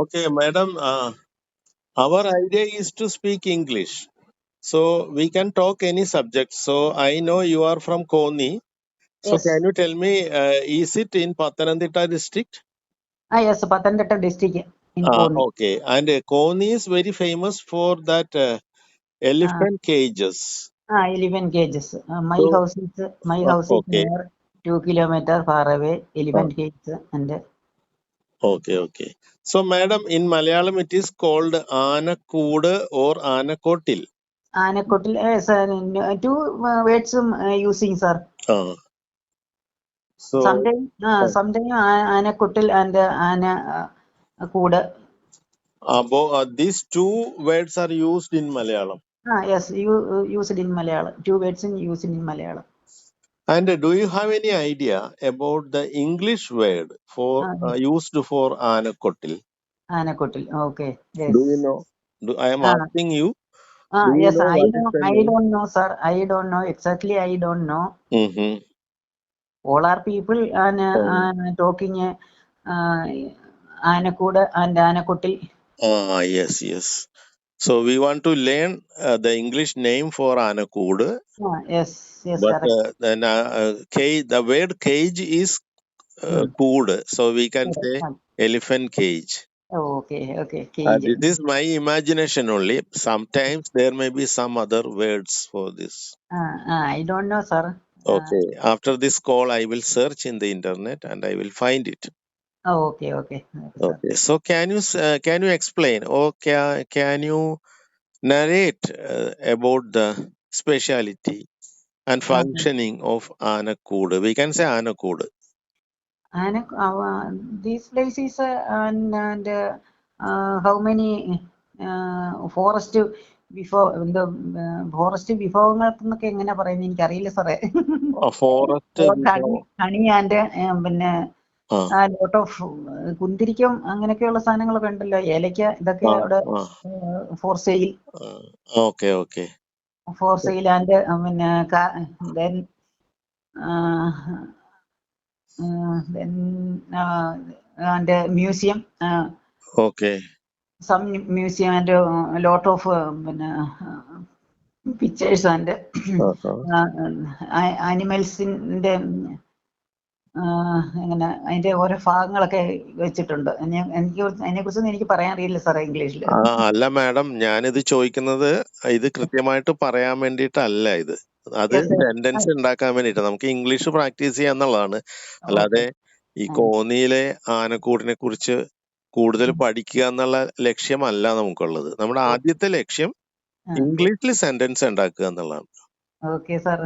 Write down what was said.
Okay, madam, uh, our idea is to speak English. So we can talk any subject. So I know you are from Koni. So Yes. can you tell me, uh, is it in Pathanamthitta district? Ah, yes, Pathanamthitta district in Ah, okay. And uh, Koni is very famous for that uh, elephant cages. Ah, 11 cages. Uh, my So, house is my uh, house is okay, near two kilometer far away. uh, 11 cages and okay, okay. So, madam, in Malayalam it is called Anakood or Anakotil. Anakotil. Yes, sir. two uh, words um, uh, using sir. Uh, so, Sometimes, uh, uh, sometimes Anakotil and uh, Ana uh, Kuda. uh, these two words are used in Malayalam. Ah, yes, you uh, used in Malayalam. Two words in used in Malayalam. And do you have any idea about the English word for Ah, uh, used for Anakotil? Anakotil. Okay. Yes. Do you know? Do, I am Ah, asking you. ah, Do you yes. know I what is know. the I name? don't know, sir. I don't know exactly. I don't know. Mm-hmm. all are people and uh, Um, uh, talking uh, uh, Anakuda and Anakutil. ah, yes, yes. So we want to learn uh, the English name for Anakood, Ah, yes, yes, but correct. uh, then uh, uh, cage, the word cage is uh, Hmm. kood, so we can say elephant cage. oh, okay, okay. Uh, Cage. this is my imagination only. Sometimes there may be some other words for this. Ah, ah, I don't know, sir. Ah, Okay. After this call, I will search in the internet and I will find it. Oh, okay, okay, okay, So can you uh, can you explain or can can you narrate uh, about the speciality and functioning functioning of Anakood? We can say Anakood. Anak, uh, this place is uh, and, and uh, uh, how many uh, forest before the uh, forest വിഭവങ്ങൾ എന്നൊക്കെ എങ്ങനെ പറയുന്നത് എനിക്കറിയില്ല സാറേ forest honey and പിന്നെ Uh, ആ lot of കുന്തിരിക്കം അങ്ങനെയൊക്കെയുള്ള സാധനങ്ങളൊക്കെ ഉണ്ടല്ലോ ഏലക്ക ഇതൊക്കെ അവിടെ for sale okay. Okay. For sale and പിന്നെ then then and museum okay some museum and lot of പിന്നെ പിക്ചേഴ്സ് ആൻഡ്. ആനിമൽസിന്റെ എങ്ങനെ അതിന്റെ ഓരോ ഭാഗങ്ങളൊക്കെ വെച്ചിട്ടുണ്ട്. എനിക്ക് അതിനെ കുറിച്ചൊന്നും എനിക്ക് പറയാൻ അറിയില്ല സാറേ ഇംഗ്ലീഷിൽ അല്ല മാഡം ഞാനിത് ചോദിക്കുന്നത് ഇത് കൃത്യമായിട്ട് പറയാൻ വേണ്ടിയിട്ടല്ല ഇത്. അത് സെന്റൻസ് ഉണ്ടാക്കാൻ വേണ്ടിട്ട് നമുക്ക് ഇംഗ്ലീഷ് പ്രാക്ടീസ് ചെയ്യാന്നുള്ളതാണ് അല്ലാതെ ഈ കോന്നിയിലെ ആനക്കൂടിനെ കുറിച്ച് കൂടുതൽ പഠിക്കുക എന്നുള്ള ലക്ഷ്യമല്ല നമുക്കുള്ളത്. നമ്മുടെ ആദ്യത്തെ ലക്ഷ്യം ഇംഗ്ലീഷിൽ സെന്റൻസ് ഉണ്ടാക്കുക എന്നുള്ളതാണ്. Okay sir